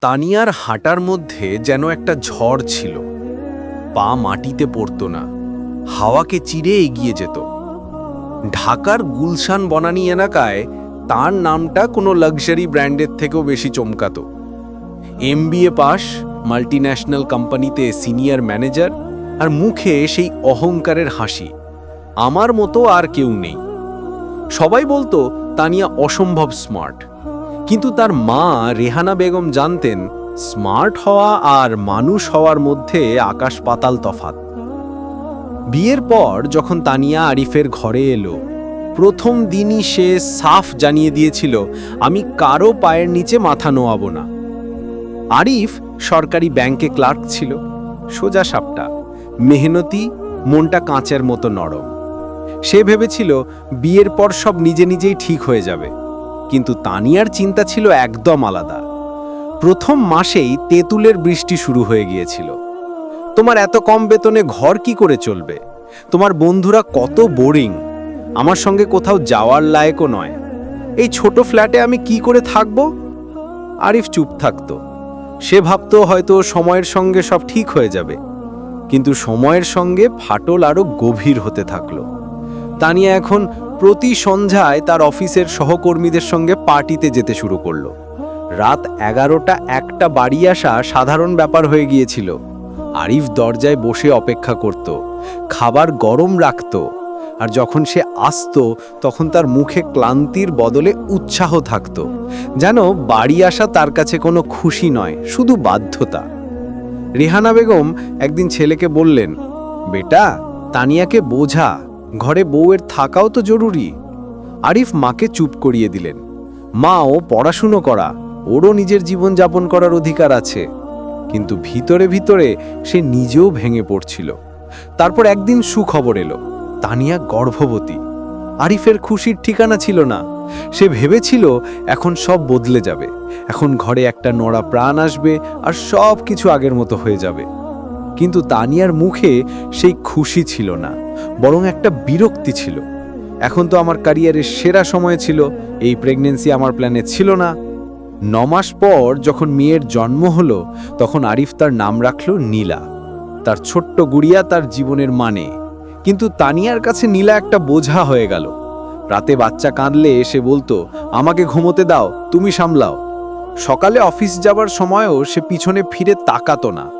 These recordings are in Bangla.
তানিয়ার হাঁটার মধ্যে যেন একটা ঝড় ছিল। পা মাটিতে পড়তো না। হাওয়াকে চিরে এগিয়ে যেত। ঢাকার গুলশান বনানী এলাকায় তার নামটা কোনো লাক্সারি ব্র্যান্ডের থেকেও বেশি চমকাতো। এমবিএ পাস, মাল্টিন্যাশনাল কোম্পানিতে সিনিয়র ম্যানেজার আর মুখে সেই অহংকারের হাসি। আমার মতো আর কেউ নেই। সবাই বলতো, তানিয়া অসম্ভব স্মার্ট। কিন্তু তার মা রেহানা বেগম জানতেন, স্মার্ট হওয়া আর মানুষ হওয়ার মধ্যে আকাশ পাতাল তফাত বিয়ের পর যখন তানিয়া আরিফের ঘরে এলো, প্রথম দিনই সে সাফ জানিয়ে দিয়েছিল, আমি কারও পায়ের নিচে মাথা নোয়াবো না। আরিফ সরকারি ব্যাংকে ক্লার্ক ছিল, সোজা সাপটা, মেহনতি, মনটা কাঁচের মতো নরম। সে ভেবেছিল, বিয়ের পর সব নিজে নিজেই ঠিক হয়ে যাবে। কিন্তু তানিয়ার চিন্তা ছিল একদম আলাদা। প্রথম মাসেই তেঁতুলের বৃষ্টি শুরু হয়ে গিয়েছিল। তোমার এত কম বেতনে ঘর কি করে চলবে? তোমার বন্ধুরা কত বোরিং আমার সঙ্গে কোথাও যাওয়ার লায়কও নয়। এই ছোট ফ্ল্যাটে আমি কি করে থাকব? আরিফ চুপ থাকতো। সে ভাবতো হয়তো সময়ের সঙ্গে সব ঠিক হয়ে যাবে। কিন্তু সময়ের সঙ্গে ফাটল আরও গভীর হতে থাকল। তানিয়া এখন প্রতি সন্ধ্যায় তার অফিসের সহকর্মীদের সঙ্গে পার্টিতে যেতে শুরু করল। রাত এগারোটা একটা বাড়ি আসা সাধারণ ব্যাপার হয়ে গিয়েছিল। আরিফ দরজায় বসে অপেক্ষা করত, খাবার গরম রাখত, আর যখন সে আসতো, তখন তার মুখে ক্লান্তির বদলে উৎসাহ থাকত। যেন বাড়ি আসা তার কাছে কোনো খুশি নয়, শুধু বাধ্যতা। রেহানা বেগম একদিন ছেলেকে বললেন, বেটা, তানিয়াকে বোঝা ঘরে বউয়ের থাকাও তো জরুরি। আরিফ মাকে চুপ করিয়ে দিলেন। মা ও পড়াশুনো করা, ওরও নিজের জীবন যাপন করার অধিকার আছে। কিন্তু ভিতরে ভিতরে সে নিজেও ভেঙে পড়ছিল। তারপর একদিন সুখবর এলো, তানিয়া গর্ভবতী। আরিফের খুশির ঠিকানা ছিল না। সে ভেবেছিল, এখন সব বদলে যাবে। এখন ঘরে একটা নড়া প্রাণ আসবে আর সব কিছু আগের মতো হয়ে যাবে। কিন্তু তানিয়ার মুখে সেই খুশি ছিল না, বরং একটা বিরক্তি ছিল। এখন তো আমার ক্যারিয়ারের সেরা সময় ছিল, এই প্রেগনেন্সি আমার প্ল্যানে ছিল না। নমাস পর যখন মেয়ের জন্ম হলো, তখন আরিফ তার নাম রাখল নীলা। তার ছোট্ট গুড়িয়া তার জীবনের মানে। কিন্তু তানিয়ার কাছে নীলা একটা বোঝা হয়ে গেল। রাতে বাচ্চা কাঁদলে এসে বলতো, আমাকে ঘুমোতে দাও, তুমি সামলাও। সকালে অফিস যাবার সময়ও সে পিছনে ফিরে তাকাতো না।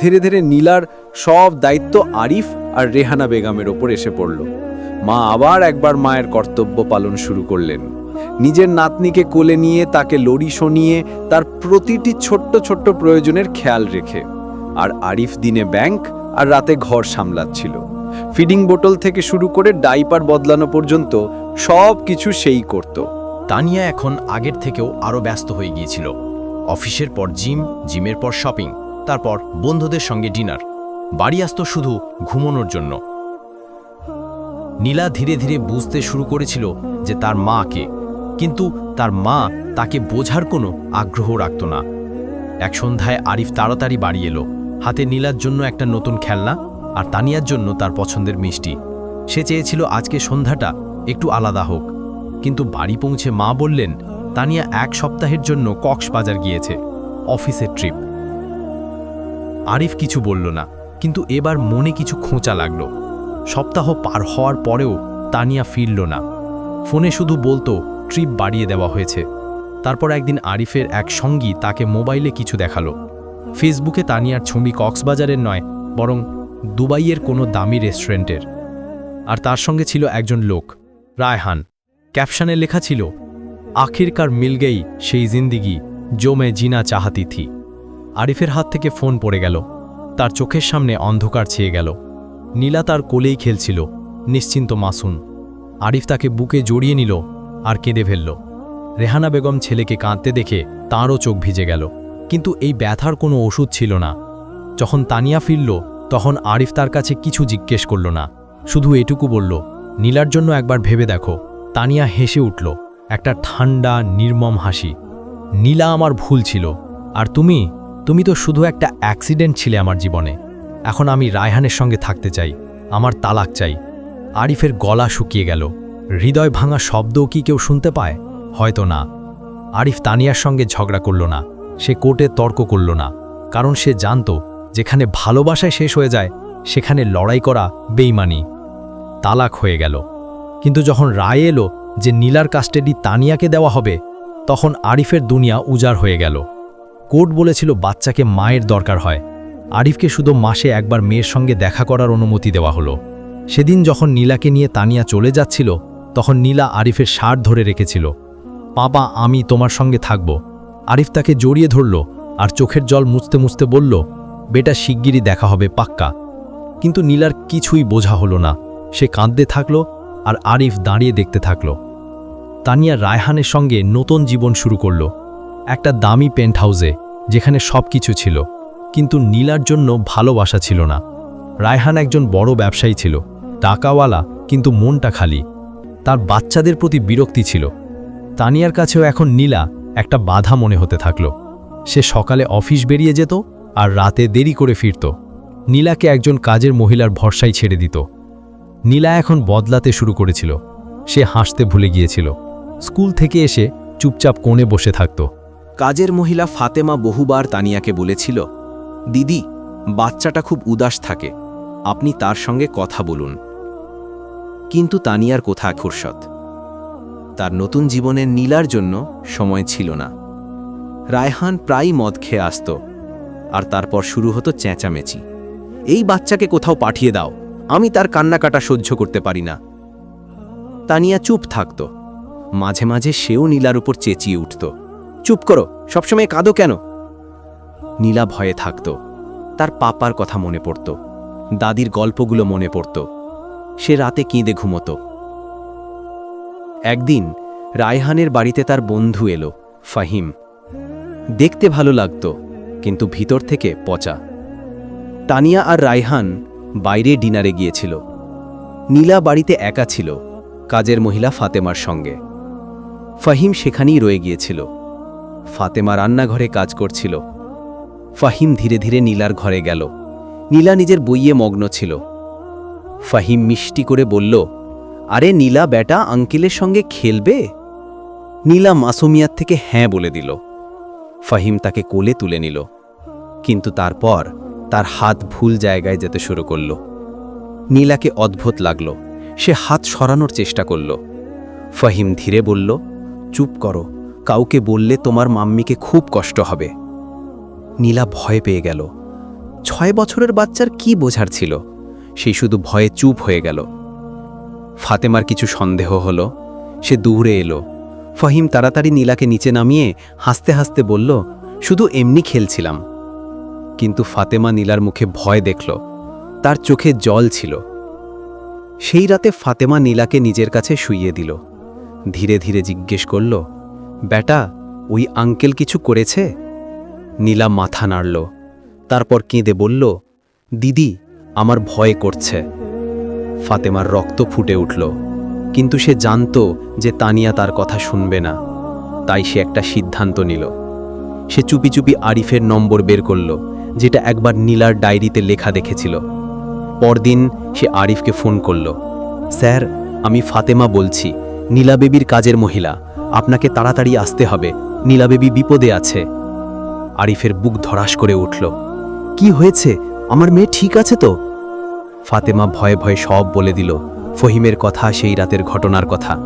ধীরে ধীরে নীলার সব দায়িত্ব আরিফ আর রেহানা বেগমের ওপর এসে পড়ল। মা আবার একবার মায়ের কর্তব্য পালন শুরু করলেন। নিজের নাতনিকে কোলে নিয়ে, তাকে লড়ি শনিয়ে, তার প্রতিটি ছোট্ট ছোট্ট প্রয়োজনের খেয়াল রেখে। আর আরিফ দিনে ব্যাংক আর রাতে ঘর সামলাচ্ছিল। ফিডিং বোটল থেকে শুরু করে ডাইপার বদলানো পর্যন্ত সব কিছু সেই করত। তানিয়া এখন আগের থেকেও আরও ব্যস্ত হয়ে গিয়েছিল। অফিসের পর জিম, জিমের পর শপিং। তারপর বন্ধুদের সঙ্গে ডিনার বাড়ি আসতো শুধু ঘুমানোর জন্য। নীলা ধীরে ধীরে বুঝতে শুরু করেছিল যে তার মাকে কিন্তু তার মা তাকে বোঝার কোনো আগ্রহ রাখত না। এক সন্ধ্যায় আরিফ তাড়াতাড়ি বাড়ি এলো। হাতে নীলার জন্য একটা নতুন খেলনা আর তানিয়ার জন্য তার পছন্দের মিষ্টি। সে চেয়েছিল আজকে সন্ধ্যাটা একটু আলাদা হোক। কিন্তু বাড়ি পৌঁছে মা বললেন, তানিয়া এক সপ্তাহের জন্য কক্সবাজার গিয়েছে। অফিসের ট্রিপ। আরিফ কিছু বলল না, কিন্তু এবার মনে কিছু খোঁচা লাগল। সপ্তাহ পার হওয়ার পরেও তানিয়া ফিরল না। ফোনে শুধু বলতো, ট্রিপ বাড়িয়ে দেওয়া হয়েছে। তারপর একদিন আরিফের এক সঙ্গী তাকে মোবাইলে কিছু দেখাল। ফেসবুকে তানিয়ার ছবি কক্সবাজারের নয়, বরং দুবাইয়ের কোনো দামি রেস্টুরেন্টের। আর তার সঙ্গে ছিল একজন লোক, রায়হান। ক্যাপশানে লেখা ছিল, আখিরকার মিল গেই সেই জিন্দিগি, জমে জিনা চাহাতি থি আরিফের হাত থেকে ফোন পড়ে গেল। তার চোখের সামনে অন্ধকার ছেয়ে গেল। নীলা তার কোলেই খেলছিল, নিশ্চিন্ত মাসুন আরিফ তাকে বুকে জড়িয়ে নিল আর কেঁদে ফেলল। রেহানা বেগম ছেলেকে কাঁদতে দেখে তাঁরও চোখ ভিজে গেল। কিন্তু এই ব্যথার কোনো ওষুধ ছিল না। যখন তানিয়া ফিরল, তখন আরিফ তার কাছে কিছু জিজ্ঞেস করল না। শুধু এটুকু বলল, নীলার জন্য একবার ভেবে দেখো। তানিয়া হেসে উঠল, একটা ঠান্ডা নির্মম হাসি। নীলা আমার ভুল ছিল, আর তুমি তুমি তো শুধু একটা অ্যাক্সিডেন্ট ছিলে আমার জীবনে। এখন আমি রায়হানের সঙ্গে থাকতে চাই, আমার তালাক চাই। আরিফের গলা শুকিয়ে গেল। হৃদয় ভাঙা শব্দও কি কেউ শুনতে পায়? হয়তো না। আরিফ তানিয়ার সঙ্গে ঝগড়া করল না। সে কোর্টে তর্ক করল না। কারণ সে জানত, যেখানে ভালোবাসায় শেষ হয়ে যায়, সেখানে লড়াই করা বেইমানি। তালাক হয়ে গেল। কিন্তু যখন রায় এলো যে নীলার কাস্টেডি তানিয়াকে দেওয়া হবে, তখন আরিফের দুনিয়া উজাড় হয়ে গেল। কোর্ট বলেছিল বাচ্চাকে মায়ের দরকার হয়। আরিফকে শুধু মাসে একবার মেয়ের সঙ্গে দেখা করার অনুমতি দেওয়া হলো। সেদিন যখন নীলাকে নিয়ে তানিয়া চলে যাচ্ছিল, তখন নীলা আরিফের শার্ট ধরে রেখেছিল। পাপা, আমি তোমার সঙ্গে থাকব। আরিফ তাকে জড়িয়ে ধরল আর চোখের জল মুছতে মুছতে বলল, বেটা, শিগগিরই দেখা হবে, পাক্কা। কিন্তু নীলার কিছুই বোঝা হলো না। সে কাঁদতে থাকল আর আরিফ দাঁড়িয়ে দেখতে থাকল। তানিয়া রায়হানের সঙ্গে নতুন জীবন শুরু করল। একটা দামি পেন্ট হাউসে যেখানে সব কিছু ছিল। কিন্তু নীলার জন্য ভালোবাসা ছিল না। রায়হান একজন বড় ব্যবসায়ী ছিল। টাকাওয়ালা, কিন্তু মনটা খালি। তার বাচ্চাদের প্রতি বিরক্তি ছিল। তানিয়ার কাছেও এখন নীলা একটা বাধা মনে হতে থাকল। সে সকালে অফিস বেরিয়ে যেত আর রাতে দেরি করে ফিরত। নীলাকে একজন কাজের মহিলার ভরসায় ছেড়ে দিত। নীলা এখন বদলাতে শুরু করেছিল। সে হাসতে ভুলে গিয়েছিল। স্কুল থেকে এসে চুপচাপ কোণে বসে থাকত। কাজের মহিলা ফাতেমা বহুবার তানিয়াকে বলেছিল, দিদি, বাচ্চাটা খুব উদাস থাকে, আপনি তার সঙ্গে কথা বলুন। কিন্তু তানিয়ার কোথা খুরশত তার নতুন জীবনের নীলার জন্য সময় ছিল না। রায়হান প্রায়ই মদ খেয়ে আসত, আর তারপর শুরু হতো চেঁচামেচি। এই বাচ্চাকে কোথাও পাঠিয়ে দাও, আমি তার কান্নাকাটা সহ্য করতে পারি না। তানিয়া চুপ থাকত। মাঝে মাঝে সেও নীলার উপর চেঁচিয়ে উঠত। চুপ করো, সবসময় কাঁদো কেন? নীলা ভয়ে থাকত। তার পাপার কথা মনে পড়ত। দাদির গল্পগুলো মনে পড়ত। সে রাতে কেঁদে ঘুমত। একদিন রায়হানের বাড়িতে তার বন্ধু এলো, ফাহিম। দেখতে ভালো লাগত, কিন্তু ভিতর থেকে পচা। তানিয়া আর রায়হান বাইরে ডিনারে গিয়েছিল। নীলা বাড়িতে একা ছিল, কাজের মহিলা ফাতেমার সঙ্গে। ফাহিম সেখানেই রয়ে গিয়েছিল। ফাতেমা রান্নাঘরে কাজ করছিল। ফাহিম ধীরে ধীরে নীলার ঘরে গেল। নীলা নিজের বইয়ে মগ্ন ছিল। ফাহিম মিষ্টি করে বলল, আরে নীলা বেটা আঙ্কেলের সঙ্গে খেলবে? নীলা মাসুমিয়ার থেকে হ্যাঁ বলে দিল। ফাহিম তাকে কোলে তুলে নিল। কিন্তু তারপর তার হাত ভুল জায়গায় যেতে শুরু করল। নীলাকে অদ্ভুত লাগল। সে হাত সরানোর চেষ্টা করল। ফাহিম ধীরে বলল, চুপ করো কাউকে বললে তোমার মাম্মিকে খুব কষ্ট হবে। নীলা ভয় পেয়ে গেল। ছয় বছরের বাচ্চার কি বোঝার ছিল? সেই শুধু ভয়ে চুপ হয়ে গেল। ফাতেমার কিছু সন্দেহ হলো। সে দূরে এলো। ফাহিম তাড়াতাড়ি নীলাকে নিচে নামিয়ে হাসতে হাসতে বলল, শুধু এমনি খেলছিলাম। কিন্তু ফাতেমা নীলার মুখে ভয় দেখল। তার চোখে জল ছিল। সেই রাতে ফাতেমা নীলাকে নিজের কাছে শুইয়ে দিল। ধীরে ধীরে জিজ্ঞেস করল বেটা, ওই আঙ্কেল কিছু করেছে? নীলা মাথা নাড়ল। তারপর কেঁদে বলল, দিদি, আমার ভয় করছে। ফাতেমার রক্ত ফুটে উঠল, কিন্তু সে জানত যে তানিয়া তার কথা শুনবে না। তাই সে একটা সিদ্ধান্ত নিল। সে চুপি চুপি আরিফের নম্বর বের করল, যেটা একবার নীলার ডায়েরিতে লেখা দেখেছিল। পরদিন সে আরিফকে ফোন করল, স্যার, আমি ফাতেমা বলছি, নীলা বেবির কাজের মহিলা। আপনাকে তাড়াতাড়ি আসতে হবে। নীলা বেবি বিপদে আছে। আরিফের বুক ধরাস করে উঠল। কি হয়েছে? আমার মেয়ে ঠিক আছে তো? ফাতেমা ভয়ে ভয়ে সব বলে দিল। ফহিমের কথা সেই রাতের ঘটনার কথা।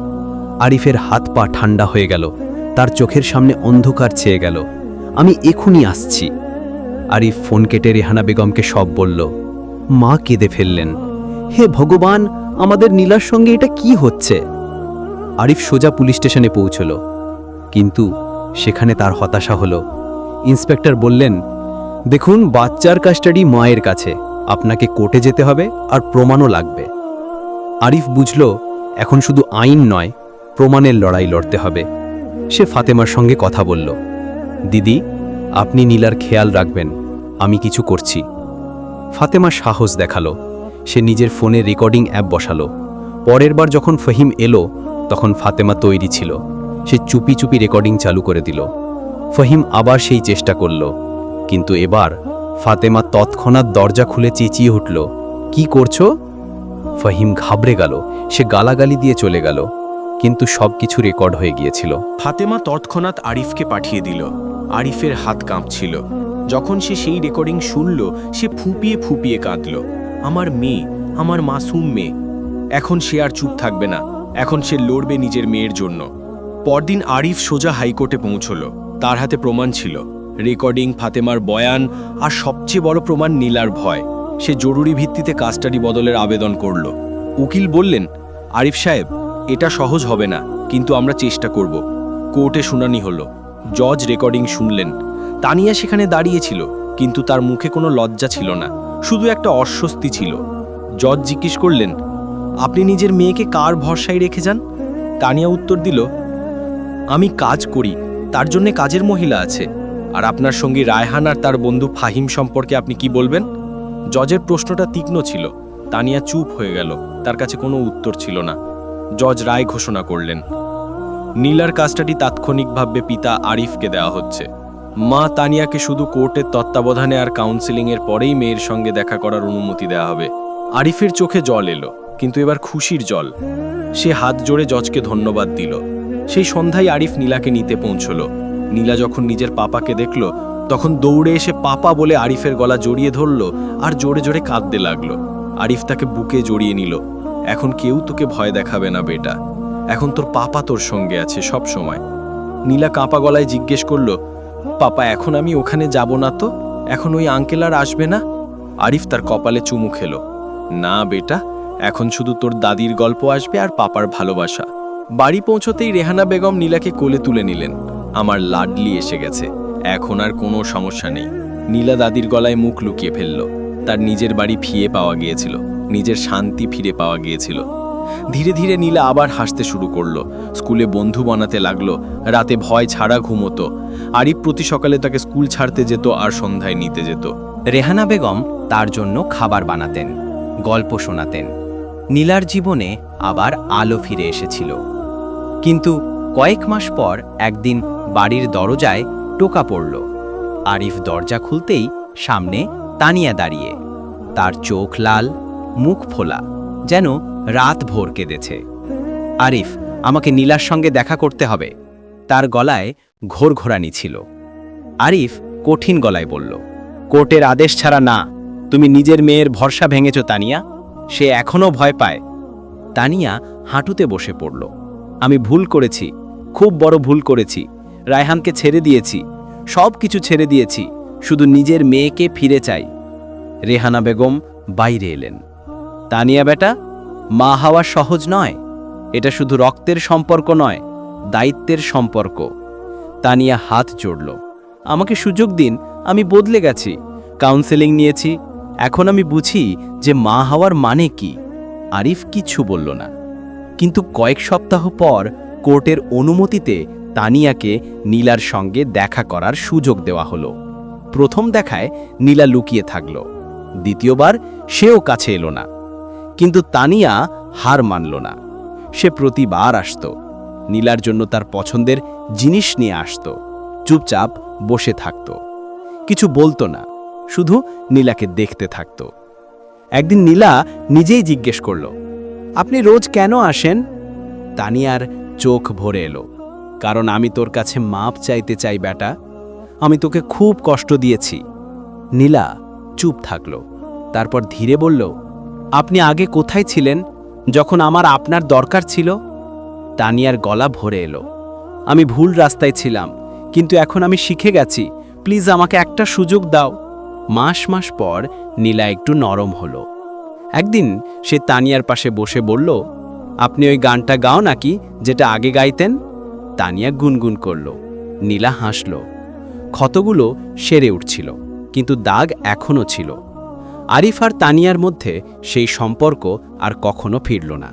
আরিফের হাত পা ঠান্ডা হয়ে গেল। তার চোখের সামনে অন্ধকার চেয়ে গেল। আমি এখুনি আসছি। আরিফ ফোন কেটে রেহানা বেগমকে সব বলল। মা কেঁদে ফেললেন। হে ভগবান, আমাদের নীলার সঙ্গে এটা কি হচ্ছে? আরিফ সোজা পুলিশ স্টেশনে পৌঁছল। কিন্তু সেখানে তার হতাশা হলো। ইন্সপেক্টর বললেন, দেখুন, বাচ্চার কাস্টাডি মায়ের কাছে। আপনাকে কোর্টে যেতে হবে আর প্রমাণও লাগবে। আরিফ বুঝল, এখন শুধু আইন নয়, প্রমাণের লড়াই লড়তে হবে। সে ফাতেমার সঙ্গে কথা বলল, দিদি, আপনি নীলার খেয়াল রাখবেন, আমি কিছু করছি। ফাতেমা সাহস দেখাল। সে নিজের ফোনে রেকর্ডিং অ্যাপ বসালো। পরের বার যখন ফহিম এলো তখন ফাতেমা তৈরি ছিল। সে চুপি চুপি রেকর্ডিং চালু করে দিল। ফহিম আবার সেই চেষ্টা করল। কিন্তু এবার ফাতেমা তৎক্ষণাৎ দরজা খুলে চেঁচিয়ে উঠল, কি করছ? ফহিম ঘাবড়ে গেল। সে গালাগালি দিয়ে চলে গেল। কিন্তু সবকিছু রেকর্ড হয়ে গিয়েছিল। ফাতেমা তৎক্ষণাৎ আরিফকে পাঠিয়ে দিল। আরিফের হাত কাঁপছিল। যখন সে সেই রেকর্ডিং শুনল, সে ফুপিয়ে ফুপিয়ে কাঁদল। আমার মেয়ে, আমার মাসুম মেয়ে। এখন সে আর চুপ থাকবে না। এখন সে লড়বে নিজের মেয়ের জন্য। পরদিন আরিফ সোজা হাইকোর্টে পৌঁছল। তার হাতে প্রমাণ ছিল। রেকর্ডিং, ফাতেমার বয়ান আর সবচেয়ে বড় প্রমাণ নীলার ভয়। সে জরুরি ভিত্তিতে কাস্টাডি বদলের আবেদন করল। উকিল বললেন, আরিফ সাহেব, এটা সহজ হবে না, কিন্তু আমরা চেষ্টা করব। কোর্টে শুনানি হলো। জজ রেকর্ডিং শুনলেন। তানিয়া সেখানে দাঁড়িয়েছিল, কিন্তু তার মুখে কোনো লজ্জা ছিল না। শুধু একটা অস্বস্তি ছিল। জজ জিজ্ঞেস করলেন আপনি নিজের মেয়েকে কার ভরসায় রেখে যান? তানিয়া উত্তর দিল, আমি কাজ করি, তার জন্য কাজের মহিলা আছে। আর আপনার সঙ্গী রায়হান আর তার বন্ধু ফাহিম সম্পর্কে আপনি কি বলবেন? জজের প্রশ্নটা তীক্ষ্ণ ছিল। তানিয়া চুপ হয়ে গেল, তার কাছে কোনো উত্তর ছিল না। জজ রায় ঘোষণা করলেন, নীলার কাজটাটি তাৎক্ষণিকভাবে পিতা আরিফকে দেওয়া হচ্ছে। মা তানিয়াকে শুধু কোর্টের তত্ত্বাবধানে আর কাউন্সিলিংয়ের পরেই মেয়ের সঙ্গে দেখা করার অনুমতি দেওয়া হবে। আরিফের চোখে জল এলো। কিন্তু এবার খুশির জল। সে হাত জোড়ে জজকে ধন্যবাদ দিল। সেই সন্ধ্যায় আরিফ নীলাকে নিতে পৌঁছল। নীলা যখন নিজের পাপাকে দেখল, তখন দৌড়ে এসে পাপা বলে আরিফের গলা জড়িয়ে ধরল আর জোরে জোরে কাঁদতে লাগল। আরিফ তাকে বুকে জড়িয়ে নিল। এখন কেউ তোকে ভয় দেখাবে না, বেটা। এখন তোর পাপা তোর সঙ্গে আছে সব সময়। নীলা কাঁপা গলায় জিজ্ঞেস করল, পাপা, এখন আমি ওখানে যাব না তো? এখন ওই আঙ্কেল আর আসবে না? আরিফ তার কপালে চুমু খেলো। না, বেটা। এখন শুধু তোর দাদির গল্প আসবে আর পাপার ভালোবাসা। বাড়ি পৌঁছতেই রেহানা বেগম নীলাকে কোলে তুলে নিলেন। আমার লাডলি এসে গেছে। এখন আর কোনো সমস্যা নেই। নীলা দাদির গলায় মুখ লুকিয়ে ফেলল। তার নিজের বাড়ি ফিরে পাওয়া গিয়েছিল। নিজের শান্তি ফিরে পাওয়া গিয়েছিল। ধীরে ধীরে নীলা আবার হাসতে শুরু করল। স্কুলে বন্ধু বানাতে লাগল। রাতে ভয় ছাড়া ঘুমোতো। আরিফ প্রতি সকালে তাকে স্কুল ছাড়তে যেত আর সন্ধ্যায় নিতে যেত। রেহানা বেগম তার জন্য খাবার বানাতেন, গল্প শোনাতেন। নীলার জীবনে আবার আলো ফিরে এসেছিল। কিন্তু কয়েক মাস পর একদিন বাড়ির দরজায় টোকা পড়ল। আরিফ দরজা খুলতেই সামনে তানিয়া দাঁড়িয়ে। তার চোখ লাল, মুখ ফোলা, যেন রাত ভোর কেঁদেছে। আরিফ, আমাকে নীলার সঙ্গে দেখা করতে হবে। তার গলায় ঘোরঘোরানি ছিল। আরিফ কঠিন গলায় বলল, কোর্টের আদেশ ছাড়া না। তুমি নিজের মেয়ের ভরসা ভেঙেছ, তানিয়া। সে এখনও ভয় পায়। তানিয়া হাঁটুতে বসে পড়ল। আমি ভুল করেছি, খুব বড় ভুল করেছি। রায়হানকে ছেড়ে দিয়েছি, সব কিছু ছেড়ে দিয়েছি, শুধু নিজের মেয়েকে ফিরে চাই। রেহানা বেগম বাইরে এলেন। তানিয়া বেটা, মা হওয়া সহজ নয়। এটা শুধু রক্তের সম্পর্ক নয়, দায়িত্বের সম্পর্ক। তানিয়া হাত জোড়ল। আমাকে সুযোগ দিন, আমি বদলে গেছি। কাউন্সেলিং নিয়েছি এখন আমি বুঝি যে মা হওয়ার মানে কি। আরিফ কিচ্ছু বলল না। কিন্তু কয়েক সপ্তাহ পর কোর্টের অনুমতিতে তানিয়াকে নীলার সঙ্গে দেখা করার সুযোগ দেওয়া হলো। প্রথম দেখায় নীলা লুকিয়ে থাকল। দ্বিতীয়বার সেও কাছে এলো না। কিন্তু তানিয়া হার মানল না। সে প্রতিবার আসত। নীলার জন্য তার পছন্দের জিনিস নিয়ে আসত। চুপচাপ বসে থাকত। কিছু বলতো না। শুধু নীলাকে দেখতে থাকত। একদিন নীলা নিজেই জিজ্ঞেস করল, আপনি রোজ কেন আসেন? তানিয়ার চোখ ভরে এলো, কারণ আমি তোর কাছে মাপ চাইতে চাই বেটা আমি তোকে খুব কষ্ট দিয়েছি। নীলা চুপ থাকল, তারপর ধীরে বলল, আপনি আগে কোথায় ছিলেন? যখন আমার আপনার দরকার ছিল? তানিয়ার গলা ভরে এলো, আমি ভুল রাস্তায় ছিলাম, কিন্তু এখন আমি শিখে গেছি। প্লিজ আমাকে একটা সুযোগ দাও। মাস মাস পর নীলা একটু নরম হলো। একদিন সে তানিয়ার পাশে বসে বলল, আপনি ওই গানটা গাও নাকি, যেটা আগে গাইতেন? তানিয়া গুনগুন করল। নীলা হাসল। ক্ষতগুলো সেরে উঠছিল, কিন্তু দাগ এখনও ছিল। আরিফ আর তানিয়ার মধ্যে সেই সম্পর্ক আর কখনো ফিরল না।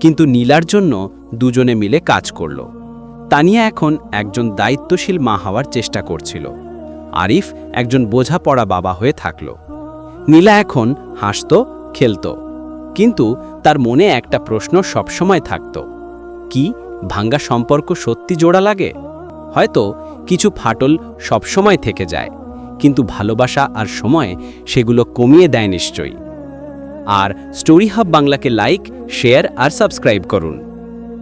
কিন্তু নীলার জন্য দুজনে মিলে কাজ করল। তানিয়া এখন একজন দায়িত্বশীল মা হওয়ার চেষ্টা করছিল। আরিফ একজন বোঝাপড়া বাবা হয়ে থাকল। নীলা এখন হাসত, খেলত। কিন্তু তার মনে একটা প্রশ্ন সবসময় থাকত। কি, ভাঙ্গা সম্পর্ক সত্যি জোড়া লাগে? হয়তো কিছু ফাটল সবসময় থেকে যায়, কিন্তু ভালোবাসা আর সময় সেগুলো কমিয়ে দেয় নিশ্চয়ই। আর স্টোরি হাব বাংলাকে লাইক, শেয়ার আর সাবস্ক্রাইব করুন।